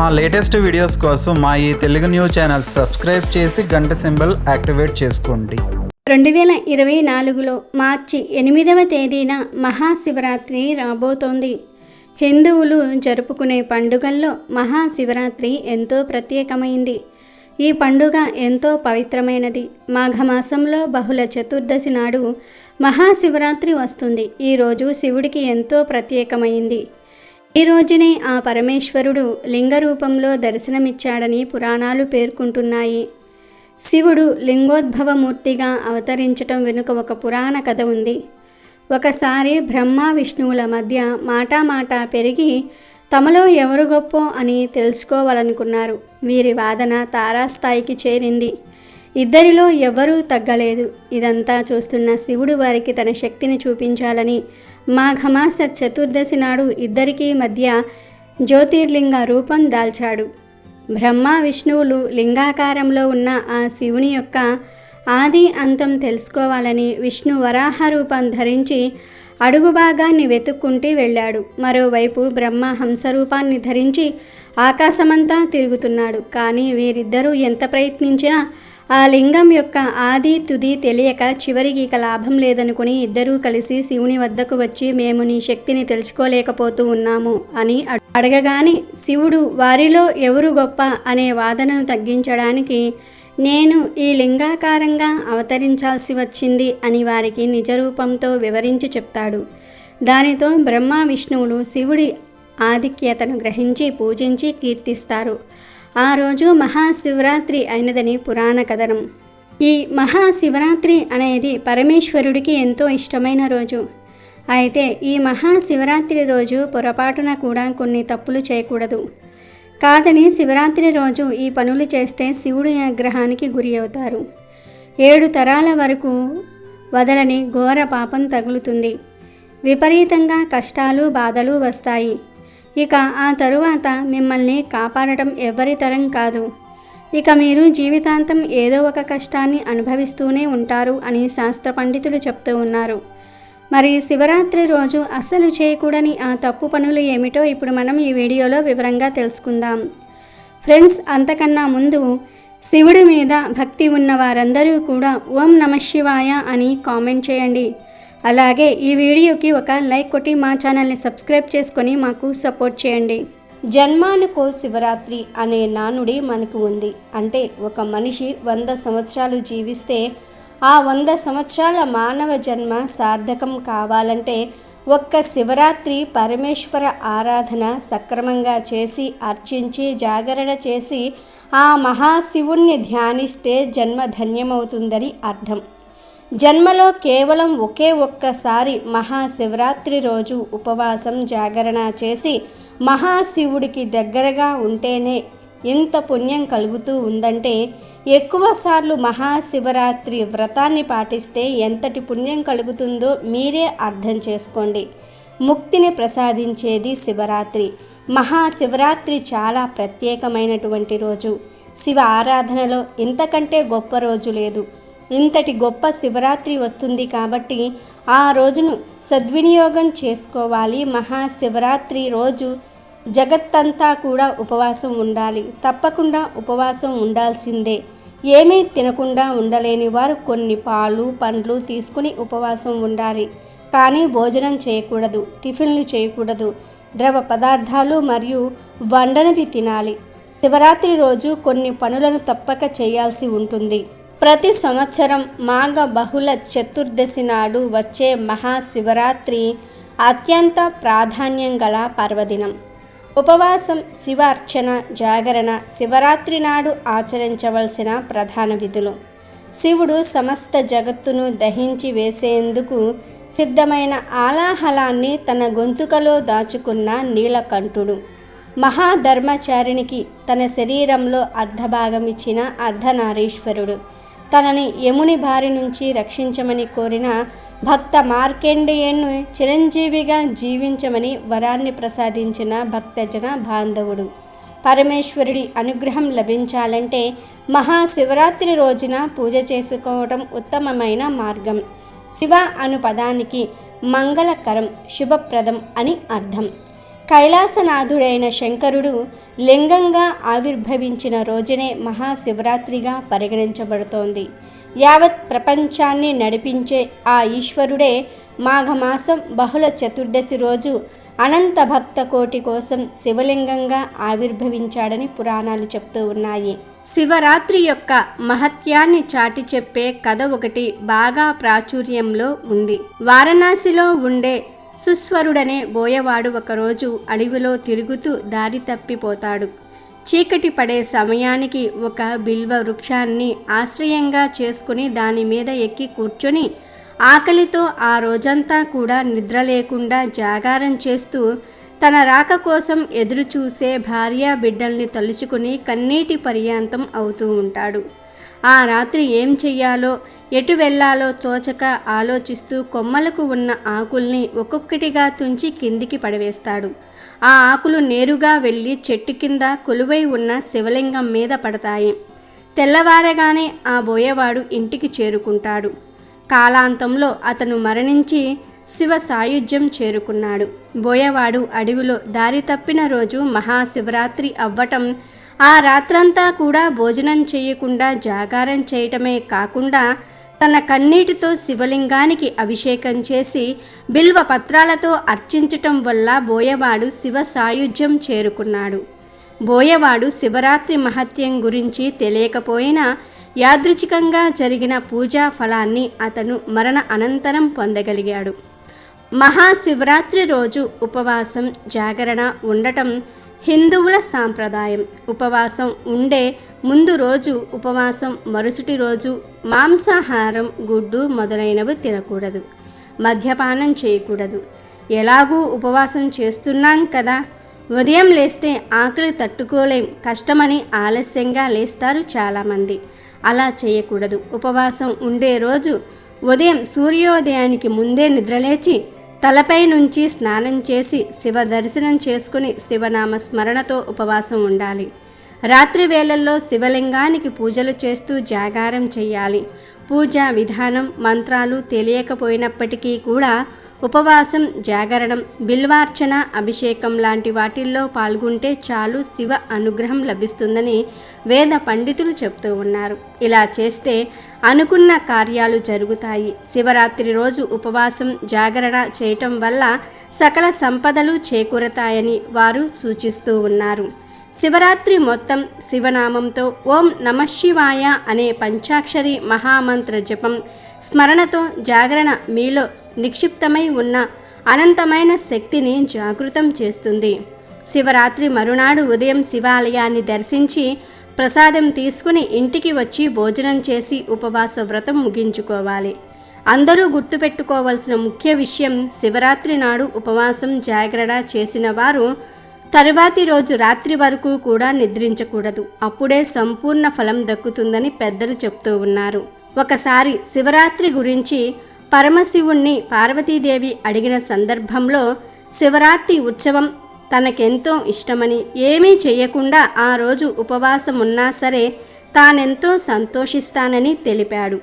మా latest videos కోసం మా ఈ తెలుగు న్యూస్ ఛానల్ సబ్స్క్రైబ్ చేసి గంట సింబల్ యాక్టివేట్ చేసుకోండి. రెండు వేల ఇరవై నాలుగులో మార్చి ఎనిమిదవ తేదీన మహాశివరాత్రి రాబోతోంది. హిందువులు జరుపుకునే పండుగల్లో మహాశివరాత్రి ఎంతో ప్రత్యేకమైంది. ఈ పండుగ ఎంతో పవిత్రమైనది. మాఘమాసంలో బహుళ చతుర్దశి నాడు మహాశివరాత్రి వస్తుంది. ఈరోజు శివుడికి ఎంతో ప్రత్యేకమైంది. ఈ రోజునే ఆ పరమేశ్వరుడు లింగ రూపంలో దర్శనమిచ్చాడని పురాణాలు పేర్కొంటున్నాయి. శివుడు లింగోద్భవమూర్తిగా అవతరించటం వెనుక ఒక పురాణ కథ ఉంది. ఒకసారి బ్రహ్మ విష్ణువుల మధ్య మాటామాట పెరిగి తమలో ఎవరు గొప్పో అని తెలుసుకోవాలనుకున్నారు. వీరి వాదన తారాస్థాయికి చేరింది. ఇద్దరిలో ఎవ్వరూ తగ్గలేదు. ఇదంతా చూస్తున్న శివుడు వారికి తన శక్తిని చూపించాలని మాఘమాస చతుర్దశి నాడు ఇద్దరికీ మధ్య జ్యోతిర్లింగ రూపం దాల్చాడు. బ్రహ్మ విష్ణువులు లింగాకారంలో ఉన్న ఆ శివుని యొక్క ఆది అంతం తెలుసుకోవాలని విష్ణు వరాహ రూపం ధరించి అడుగు భాగాన్ని వెతుక్కుంటూ వెళ్ళాడు. మరోవైపు బ్రహ్మ హంస రూపాన్ని ధరించి ఆకాశమంతా తిరుగుతున్నాడు. కానీ వీరిద్దరూ ఎంత ప్రయత్నించినా ఆ లింగం యొక్క ఆది తుది తెలియక చివరికి ఇక లాభం లేదనుకుని ఇద్దరూ కలిసి శివుని వద్దకు వచ్చి మేము నీ శక్తిని తెలుసుకోలేకపోతూ ఉన్నాము అని అడ్- అడగగానే శివుడు వారిలో ఎవరు గొప్ప? అనే వాదనను తగ్గించడానికి నేను ఈ లింగాకారంగా అవతరించాల్సి వచ్చింది అని వారికి నిజరూపంతో వివరించి చెప్తాడు. దానితో బ్రహ్మ విష్ణువులు శివుడి ఆధిక్యతను గ్రహించి పూజించి కీర్తిస్తారు. ఆ రోజు మహాశివరాత్రి అయినదని పురాణ కథనం. ఈ మహాశివరాత్రి అనేది పరమేశ్వరుడికి ఎంతో ఇష్టమైన రోజు. అయితే ఈ మహాశివరాత్రి రోజు పొరపాటున కూడా కొన్ని తప్పులు చేయకూడదు. కాదని శివరాత్రి రోజు ఈ పనులు చేస్తే శివుడి ఆగ్రహానికి గురి అవుతారు. ఏడు తరాల వరకు వదలని ఘోర పాపం తగులుతుంది. విపరీతంగా కష్టాలు బాధలు వస్తాయి. ఇక ఆ తరువాత మిమ్మల్ని కాపాడటం ఎవరి తరం కాదు. ఇక మీరు జీవితాంతం ఏదో ఒక కష్టాన్ని అనుభవిస్తూనే ఉంటారు అని శాస్త్ర పండితులు చెప్తూ ఉన్నారు. మరి శివరాత్రి రోజు అస్సలు చేయకూడని ఆ తప్పు పనులు ఏమిటో ఇప్పుడు మనం ఈ వీడియోలో వివరంగా తెలుసుకుందాం. ఫ్రెండ్స్ అంతకన్నా ముందు శివుడి మీద భక్తి ఉన్న వారందరూ కూడా ఓం నమ శివాయ అని కామెంట్ చేయండి. అలాగే ఈ వీడియోకి ఒక లైక్ కొట్టి మా ఛానల్ని సబ్స్క్రైబ్ చేసుకొని మాకు సపోర్ట్ చేయండి. జన్మానుకో శివరాత్రి అనే నానుడి మనకు ఉంది. అంటే ఒక మనిషి వంద సంవత్సరాలు జీవిస్తే ఆ వంద సంవత్సరాల మానవ జన్మ సార్థకం కావాలంటే ఒక్క శివరాత్రి పరమేశ్వర ఆరాధన సక్రమంగా చేసి అర్చించి జాగరణ చేసి ఆ మహాశివుణ్ణి ధ్యానిస్తే జన్మ ధన్యమవుతుందని అర్థం. జన్మలో కేవలం ఒకే ఒక్కసారి మహాశివరాత్రి రోజు ఉపవాసం జాగరణ చేసి మహాశివుడికి దగ్గరగా ఉంటేనే ఇంత పుణ్యం కలుగుతూ ఉందంటే ఎక్కువసార్లు మహాశివరాత్రి వ్రతాన్ని పాటిస్తే ఎంతటి పుణ్యం కలుగుతుందో మీరే అర్థం చేసుకోండి. ముక్తిని ప్రసాదించేది శివరాత్రి. మహాశివరాత్రి చాలా ప్రత్యేకమైనటువంటి రోజు. శివ ఆరాధనలో ఇంతకంటే గొప్ప రోజు లేదు. ఇంతటి గొప్ప శివరాత్రి వస్తుంది కాబట్టి ఆ రోజును సద్వినియోగం చేసుకోవాలి. మహాశివరాత్రి రోజు జగత్తంతా కూడా ఉపవాసం ఉండాలి. తప్పకుండా ఉపవాసం ఉండాల్సిందే. ఏమీ తినకుండా ఉండలేని వారు కొన్ని పాలు పండ్లు తీసుకుని ఉపవాసం ఉండాలి. కానీ భోజనం చేయకూడదు టిఫిన్లు చేయకూడదు. ద్రవ పదార్థాలు మరియు వండనివి తినాలి. శివరాత్రి రోజు కొన్ని పనులను తప్పక చేయాల్సి ఉంటుంది. ప్రతి సంవత్సరం మాఘ బహుళ చతుర్దశి నాడు వచ్చే మహాశివరాత్రి అత్యంత ప్రాధాన్యం గల పర్వదినం. ఉపవాసం శివార్చన జాగరణ శివరాత్రి నాడు ఆచరించవలసిన ప్రధాన విధులు. శివుడు సమస్త జగత్తును దహించి వేసేందుకు సిద్ధమైన ఆలాహలాన్ని తన గొంతుకలో దాచుకున్న నీలకంఠుడు. మహాధర్మచారినికి తన శరీరంలో అర్ధభాగం ఇచ్చిన అర్ధనారీశ్వరుడు. తనని యముని బారి నుంచి రక్షించమని కోరిన భక్త మార్కండేయును చిరంజీవిగా జీవించమని వరాన్ని ప్రసాదించిన భక్తజన బాంధవుడు. పరమేశ్వరుడి అనుగ్రహం లభించాలంటే మహాశివరాత్రి రోజున పూజ చేసుకోవడం ఉత్తమమైన మార్గం. శివ అను పదానికి మంగళకరం శుభప్రదం అని అర్థం. కైలాసనాథుడైన శంకరుడు లింగంగా ఆవిర్భవించిన రోజునే మహాశివరాత్రిగా పరిగణించబడుతోంది. యావత్ ప్రపంచాన్ని నడిపించే ఆ ఈశ్వరుడే మాఘమాసం బహుళ చతుర్దశి రోజు అనంత భక్త కోటి కోసం శివలింగంగా ఆవిర్భవించాడని పురాణాలు చెప్తూ ఉన్నాయి. శివరాత్రి యొక్క మహత్యాన్ని చాటి చెప్పే కథ ఒకటి బాగా ప్రాచుర్యంలో ఉంది. వారణాసిలో ఉండే సుస్వరుడనే బోయవాడు ఒకరోజు అడవిలో తిరుగుతూ దారి తప్పిపోతాడు. చీకటి పడే సమయానికి ఒక బిల్వ వృక్షాన్ని ఆశ్రయంగా చేసుకుని దాని మీద ఎక్కి కూర్చొని ఆకలితో ఆ రోజంతా కూడా నిద్ర లేకుండా జాగారం చేస్తూ తన రాక కోసం ఎదురుచూసే భార్య బిడ్డల్ని తలుచుకుని కన్నీటి పర్యాంతం అవుతూ ఉంటాడు. ఆ రాత్రి ఏం చెయ్యాలో ఎటు వెళ్ళాలో తోచక ఆలోచిస్తూ కొమ్మలకు ఉన్న ఆకుల్ని ఒక్కొక్కటిగా తుంచి కిందికి పడవేస్తాడు. ఆ ఆకులు నేరుగా వెళ్ళి చెట్టు కింద కొలువై ఉన్న శివలింగం మీద పడతాయి. తెల్లవారగానే ఆ బోయవాడు ఇంటికి చేరుకుంటాడు. కాలాంతంలో అతను మరణించి శివ సాయుధ్యం చేరుకున్నాడు. బోయవాడు అడవిలో దారి తప్పిన రోజు మహాశివరాత్రి అవ్వటం ఆ రాత్రంతా కూడా భోజనం చేయకుండా జాగారం చేయటమే కాకుండా తన కన్నీటితో శివలింగానికి అభిషేకం చేసి బిల్వ పత్రాలతో అర్చించటం వల్ల బోయవాడు శివ సాయుధ్యం చేరుకున్నాడు. బోయవాడు శివరాత్రి మహత్యం గురించి తెలియకపోయినా యాదృచ్ఛికంగా జరిగిన పూజా ఫలాన్ని అతను మరణ అనంతరం పొందగలిగాడు. మహాశివరాత్రి రోజు ఉపవాసం జాగరణ ఉండటం హిందువుల సాంప్రదాయం. ఉపవాసం ఉండే ముందు రోజు ఉపవాసం మరుసటి రోజు మాంసాహారం గుడ్డు మొదలైనవి తినకూడదు. మద్యపానం చేయకూడదు. ఎలాగూ ఉపవాసం చేస్తున్నాం కదా? ఉదయం లేస్తే ఆకలి తట్టుకోలేం. కష్టమని ఆలస్యంగా లేస్తారు చాలామంది. అలా చేయకూడదు. ఉపవాసం ఉండే రోజు ఉదయం సూర్యోదయానికి ముందే నిద్రలేచి తలపై నుంచి స్నానం చేసి శివ దర్శనం చేసుకుని శివనామ స్మరణతో ఉపవాసం ఉండాలి. రాత్రి వేళల్లో శివలింగానికి పూజలు చేస్తూ జాగారం చేయాలి. పూజా విధానం మంత్రాలు తెలియకపోయినప్పటికీ కూడా ఉపవాసం జాగరణం బిల్వార్చన అభిషేకం లాంటి వాటిల్లో పాల్గొంటే చాలు శివ అనుగ్రహం లభిస్తుందని వేద పండితులు చెప్తూ ఉన్నారు. ఇలా చేస్తే అనుకున్న కార్యాలు జరుగుతాయి. శివరాత్రి రోజు ఉపవాసం జాగరణ చేయటం వల్ల సకల సంపదలు చేకూరతాయని వారు సూచిస్తూ ఉన్నారు. శివరాత్రి మొత్తం శివనామంతో ఓం నమశివాయ అనే పంచాక్షరి మహామంత్ర జపం స్మరణతో జాగరణ మీలో నిక్షిప్తమై ఉన్న అనంతమైన శక్తిని జాగృతం చేస్తుంది. శివరాత్రి మరునాడు ఉదయం శివాలయాన్ని దర్శించి ప్రసాదం తీసుకుని ఇంటికి వచ్చి భోజనం చేసి ఉపవాస వ్రతం ముగించుకోవాలి. అందరూ గుర్తుపెట్టుకోవాల్సిన ముఖ్య విషయం శివరాత్రి నాడు ఉపవాసం జాగ్రత్త చేసిన వారు తరువాతి రోజు రాత్రి వరకు కూడా నిద్రించకూడదు. అప్పుడే సంపూర్ణ ఫలం దక్కుతుందని పెద్దలు చెప్తూ ఉన్నారు. ఒకసారి శివరాత్రి గురించి పరమశివుణ్ణి పార్వతీదేవి అడిగిన సందర్భంలో శివరాత్రి ఉత్సవం తనకెంతో ఇష్టమని ఏమీ చేయకుండా ఆ రోజు ఉపవాసం ఉన్నా సరే తానెంతో సంతోషిస్తానని తెలిపాడు.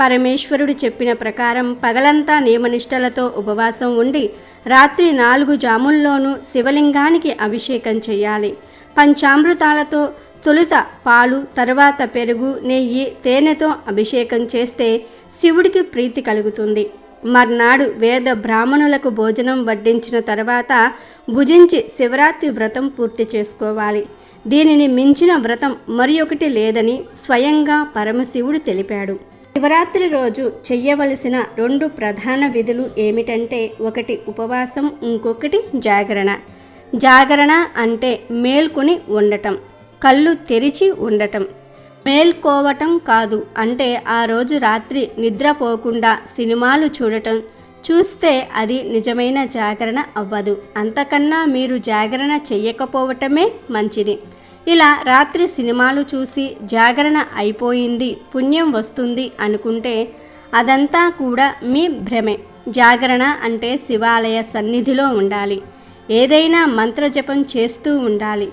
పరమేశ్వరుడు చెప్పిన ప్రకారం పగలంతా నియమనిష్టలతో ఉపవాసం ఉండి రాత్రి నాలుగు జాముల్లోనూ శివలింగానికి అభిషేకం చేయాలి. పంచామృతాలతో తొలుత పాలు తర్వాత పెరుగు నెయ్యి తేనెతో అభిషేకం చేస్తే శివుడికి ప్రీతి కలుగుతుంది. మర్నాడు వేద బ్రాహ్మణులకు భోజనం వడ్డించిన తర్వాత భుజించి శివరాత్రి వ్రతం పూర్తి చేసుకోవాలి. దీనిని మించిన వ్రతం మరి ఒకటి లేదని స్వయంగా పరమశివుడు తెలిపాడు. శివరాత్రి రోజు చెయ్యవలసిన రెండు ప్రధాన విధులు ఏమిటంటే ఒకటి ఉపవాసం ఇంకొకటి జాగరణ. జాగరణ అంటే మేల్కొని ఉండటం. కళ్ళు తెరిచి ఉండటం. మేల్కోవటం కాదు. అంటే ఆ రోజు రాత్రి నిద్రపోకుండా సినిమాలు చూడటం. చూస్తే అది నిజమైన జాగరణ అవ్వదు. అంతకన్నా మీరు జాగరణ చెయ్యకపోవటమే మంచిది. ఇలా రాత్రి సినిమాలు చూసి జాగరణ అయిపోయింది పుణ్యం వస్తుంది అనుకుంటే అదంతా కూడా మీ భ్రమే. జాగరణ అంటే శివాలయ సన్నిధిలో ఉండాలి. ఏదైనా మంత్రజపం చేస్తూ ఉండాలి.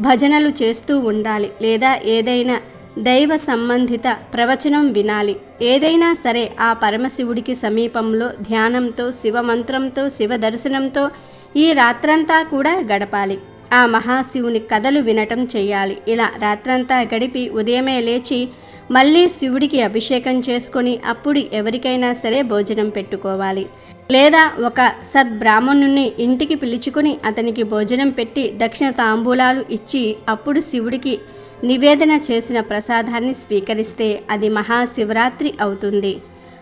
భజనలు చేస్తూ ఉండాలి లేదా ఏదైనా దైవ సంబంధిత ప్రవచనం వినాలి. ఏదైనా సరే ఆ పరమశివుడికి సమీపంలో ధ్యానంతో శివమంత్రంతో శివ దర్శనంతో ఈ రాత్రంతా కూడా గడపాలి. ఆ మహాశివుని కథలు వినటం చేయాలి. ఇలా రాత్రంతా గడిపి ఉదయమే లేచి మళ్ళీ శివుడికి అభిషేకం చేసుకొని అప్పుడు ఎవరికైనా సరే భోజనం పెట్టుకోవాలి. లేదా ఒక సద్బ్రాహ్మణుని ఇంటికి పిలుచుకుని అతనికి భోజనం పెట్టి దక్షిణ తాంబూలాలు ఇచ్చి అప్పుడు శివుడికి నివేదన చేసిన ప్రసాదాన్ని స్వీకరిస్తే అది మహాశివరాత్రి అవుతుంది.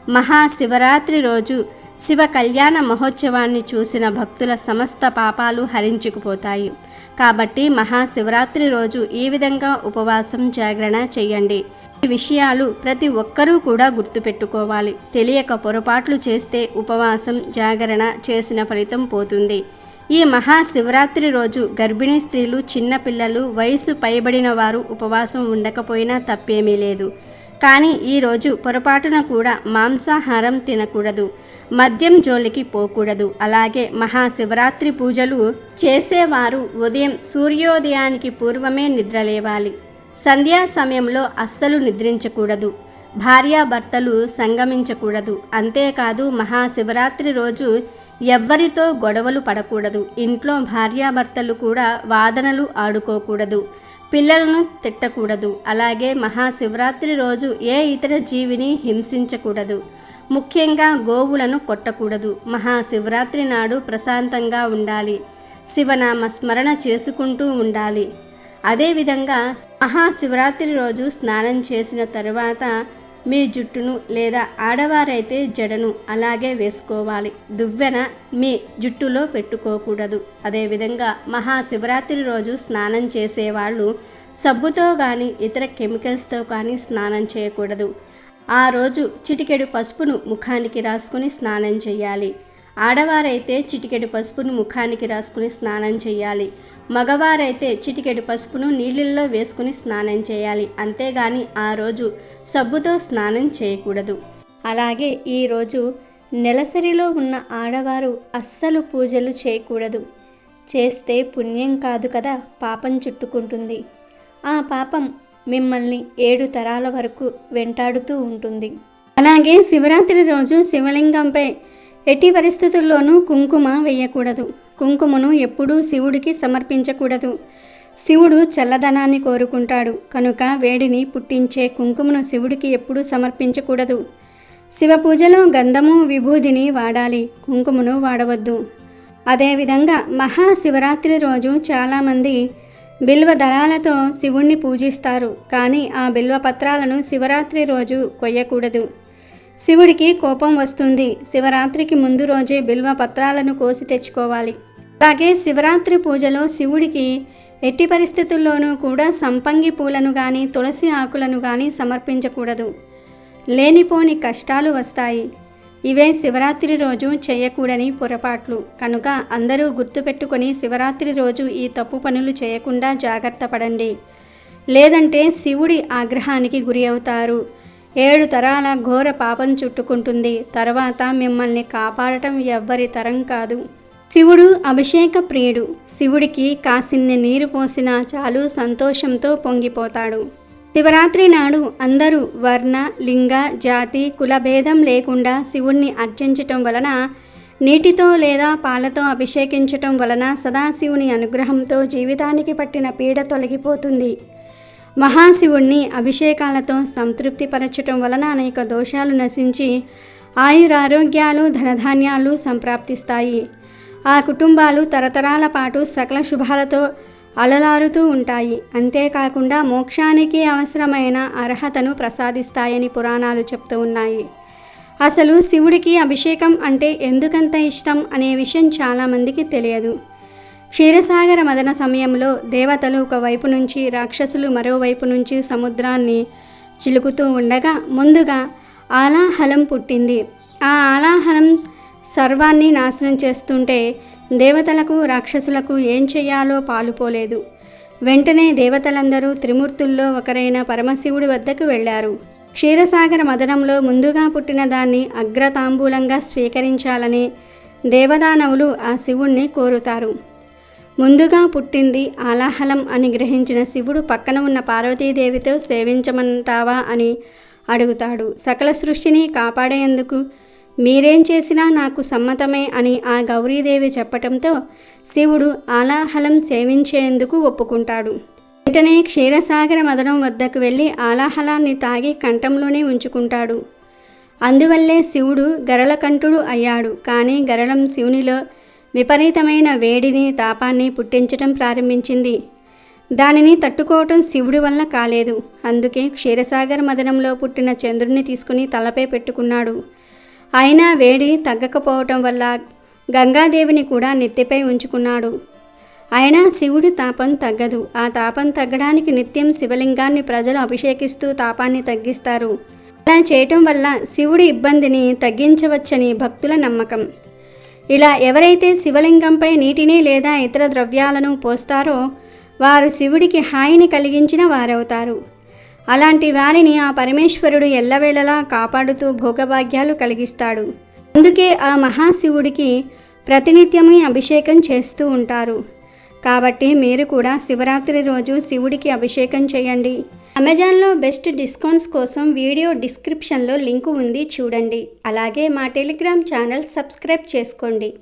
మహాశివరాత్రి రోజు శివ కళ్యాణ మహోత్సవాన్ని చూసిన భక్తుల సమస్త పాపాలు హరించుకుపోతాయి. కాబట్టి మహాశివరాత్రి రోజు ఈ విధంగా ఉపవాసం జాగరణ చేయండి. ఈ విషయాలు ప్రతి ఒక్కరూ కూడా గుర్తుపెట్టుకోవాలి. తెలియక పొరపాట్లు చేస్తే ఉపవాసం జాగరణ చేసిన ఫలితం పోతుంది. ఈ మహాశివరాత్రి రోజు గర్భిణీ స్త్రీలు చిన్నపిల్లలు వయసు పైబడిన వారు ఉపవాసం ఉండకపోయినా తప్పేమీ లేదు. కానీ ఈరోజు పొరపాటున కూడా మాంసాహారం తినకూడదు. మద్యం జోలికి పోకూడదు. అలాగే మహాశివరాత్రి పూజలు చేసేవారు ఉదయం సూర్యోదయానికి పూర్వమే నిద్రలేవాలి. సంధ్యా సమయంలో అస్సలు నిద్రించకూడదు. భార్యాభర్తలు సంగమించకూడదు. అంతేకాదు మహాశివరాత్రి రోజు ఎవ్వరితో గొడవలు పడకూడదు. ఇంట్లో భార్యాభర్తలు కూడా వాదనలు ఆడుకోకూడదు. పిల్లలను తిట్టకూడదు. అలాగే మహాశివరాత్రి రోజు ఏ ఇతర జీవిని హింసించకూడదు. ముఖ్యంగా గోవులను కొట్టకూడదు. మహాశివరాత్రి నాడు ప్రశాంతంగా ఉండాలి. శివనామ స్మరణ చేసుకుంటూ ఉండాలి. అదేవిధంగా మహాశివరాత్రి రోజు స్నానం చేసిన తరువాత మీ జుట్టును లేదా ఆడవారైతే జడను అలాగే వేసుకోవాలి. దువ్వెన మీ జుట్టులో పెట్టుకోకూడదు. అదేవిధంగా మహాశివరాత్రి రోజు స్నానం చేసేవాళ్ళు సబ్బుతో కానీ ఇతర కెమికల్స్తో కానీ స్నానం చేయకూడదు. ఆ రోజు చిటికెడు పసుపును ముఖానికి రాసుకుని స్నానం చేయాలి. ఆడవారైతే చిటికెడు పసుపును ముఖానికి రాసుకుని స్నానం చేయాలి. మగవారైతే చిటికెడు పసుపును నీళ్ళల్లో వేసుకుని స్నానం చేయాలి. అంతేగాని ఆ రోజు సబ్బుతో స్నానం చేయకూడదు. అలాగే ఈరోజు నెలసరిలో ఉన్న ఆడవారు అస్సలు పూజలు చేయకూడదు. చేస్తే పుణ్యం కాదు కదా పాపం చుట్టుకుంటుంది. ఆ పాపం మిమ్మల్ని ఏడు తరాల వరకు వెంటాడుతూ ఉంటుంది. అలాగే శివరాత్రి రోజు శివలింగంపై ఎట్టి పరిస్థితుల్లోనూ కుంకుమ వేయకూడదు. కుంకుమను ఎప్పుడూ శివుడికి సమర్పించకూడదు. శివుడు చల్లదనాన్ని కోరుకుంటాడు. కనుక వేడిని పుట్టించే కుంకుమను శివుడికి ఎప్పుడూ సమర్పించకూడదు. శివ పూజలో గంధము విభూదిని వాడాలి. కుంకుమను వాడవద్దు. అదేవిధంగా మహాశివరాత్రి రోజు చాలామంది బిల్వ దళాలతో శివుణ్ణి పూజిస్తారు. కానీ ఆ బిల్వ పత్రాలను శివరాత్రి రోజు కొయ్యకూడదు. శివుడికి కోపం వస్తుంది. శివరాత్రికి ముందు రోజే బిల్వ పత్రాలను కోసి తెచ్చుకోవాలి. అలాగే శివరాత్రి పూజలో శివుడికి ఎట్టి పరిస్థితుల్లోనూ కూడా సంపంగి పూలను కానీ తులసి ఆకులను కానీ సమర్పించకూడదు. లేనిపోని కష్టాలు వస్తాయి. ఇవే శివరాత్రి రోజు చేయకూడని పొరపాట్లు. కనుక అందరూ గుర్తుపెట్టుకొని శివరాత్రి రోజు ఈ తప్పు పనులు చేయకుండా జాగ్రత్త పడండి. లేదంటే శివుడి ఆగ్రహానికి గురి అవుతారు. ఏడు తరాల ఘోర పాపం చుట్టుకుంటుంది. తర్వాత మిమ్మల్ని కాపాడటం ఎవ్వరి తరం కాదు. శివుడు అభిషేక ప్రియుడు. శివుడికి కాసిన్ని నీరు పోసినా చాలు సంతోషంతో పొంగిపోతాడు. శివరాత్రి నాడు అందరూ వర్ణ లింగ జాతి కులభేదం లేకుండా శివుణ్ణి అర్చించటం వలన నీటితో లేదా పాలతో అభిషేకించటం వలన సదాశివుని అనుగ్రహంతో జీవితానికి పట్టిన పీడ తొలగిపోతుంది. మహాశివుణ్ణి అభిషేకాలతో సంతృప్తిపరచటం వలన అనేక దోషాలు నశించి ఆయురారోగ్యాలు ధనధాన్యాలు సంప్రాప్తిస్తాయి. ఆ కుటుంబాలు తరతరాల పాటు సకల శుభాలతో అలలారుతూ ఉంటాయి. అంతేకాకుండా మోక్షానికి అవసరమైన అర్హతను ప్రసాదిస్తాయని పురాణాలు చెప్తూ ఉన్నాయి. అసలు శివుడికి అభిషేకం అంటే ఎందుకంత ఇష్టం అనే విషయం చాలామందికి తెలియదు. క్షీరసాగర మదన సమయంలో దేవతలు ఒకవైపు నుంచి రాక్షసులు మరోవైపు నుంచి సముద్రాన్ని చిలుకుతూ ఉండగా ముందుగా ఆలాహలం పుట్టింది. ఆ ఆలాహలం సర్వాన్ని నాశనం చేస్తుంటే దేవతలకు రాక్షసులకు ఏం చేయాలో పాలుపోలేదు. వెంటనే దేవతలందరూ త్రిమూర్తుల్లో ఒకరైన పరమశివుడి వద్దకు వెళ్ళారు. క్షీరసాగర మదనంలో ముందుగా పుట్టిన దాన్ని అగ్రతాంబూలంగా స్వీకరించాలని దేవదానవులు ఆ శివుణ్ణి కోరుతారు. ముందుగా పుట్టింది ఆలాహలం అని గ్రహించిన శివుడు పక్కన ఉన్న పార్వతీదేవితో సేవించమంటావా అని అడుగుతాడు. సకల సృష్టిని కాపాడేందుకు మీరేం చేసినా నాకు సమ్మతమే అని ఆ గౌరీదేవి చెప్పటంతో శివుడు ఆలాహలం సేవించేందుకు ఒప్పుకుంటాడు. వెంటనే క్షీరసాగర మదనం వద్దకు వెళ్ళి ఆలాహలాన్ని తాగి కంఠంలోనే ఉంచుకుంటాడు. అందువల్లే శివుడు గరళకంఠుడు అయ్యాడు. కానీ గరళం శివునిలో విపరీతమైన వేడిని తాపాన్ని పుట్టించటం ప్రారంభించింది. దానిని తట్టుకోవటం శివుడి వల్ల కాలేదు. అందుకే క్షీరసాగర మదనంలో పుట్టిన చంద్రుడిని తీసుకుని తలపై పెట్టుకున్నాడు. అయినా వేడి తగ్గకపోవటం వల్ల గంగాదేవిని కూడా నెత్తిపై ఉంచుకున్నాడు. అయినా శివుడి తాపం తగ్గదు. ఆ తాపం తగ్గడానికి నిత్యం శివలింగాన్ని ప్రజలు అభిషేకిస్తూ తాపాన్ని తగ్గిస్తారు. అలా చేయటం వల్ల శివుడి ఇబ్బందిని తగ్గించవచ్చని భక్తుల నమ్మకం. ఇలా ఎవరైతే శివలింగంపై నీటిని లేదా ఇతర ద్రవ్యాలను పోస్తారో వారు శివుడికి హాయిని కలిగించిన వారవుతారు. అలాంటి వారిని ఆ పరమేశ్వరుడు ఎల్లవేళలా కాపాడుతూ భోగభాగ్యాలు కలిగిస్తాడు. అందుకే ఆ మహాశివుడికి ప్రతినిత్యము అభిషేకం చేస్తూ ఉంటారు. కాబట్టి మీరు కూడా శివరాత్రి రోజు శివుడికి అభిషేకం చేయండి. అమెజాన్లో బెస్ట్ డిస్కౌంట్స్ కోసం వీడియో డిస్క్రిప్షన్లో లింకు ఉంది చూడండి. అలాగే మా టెలిగ్రామ్ ఛానల్ సబ్స్క్రైబ్ చేసుకోండి.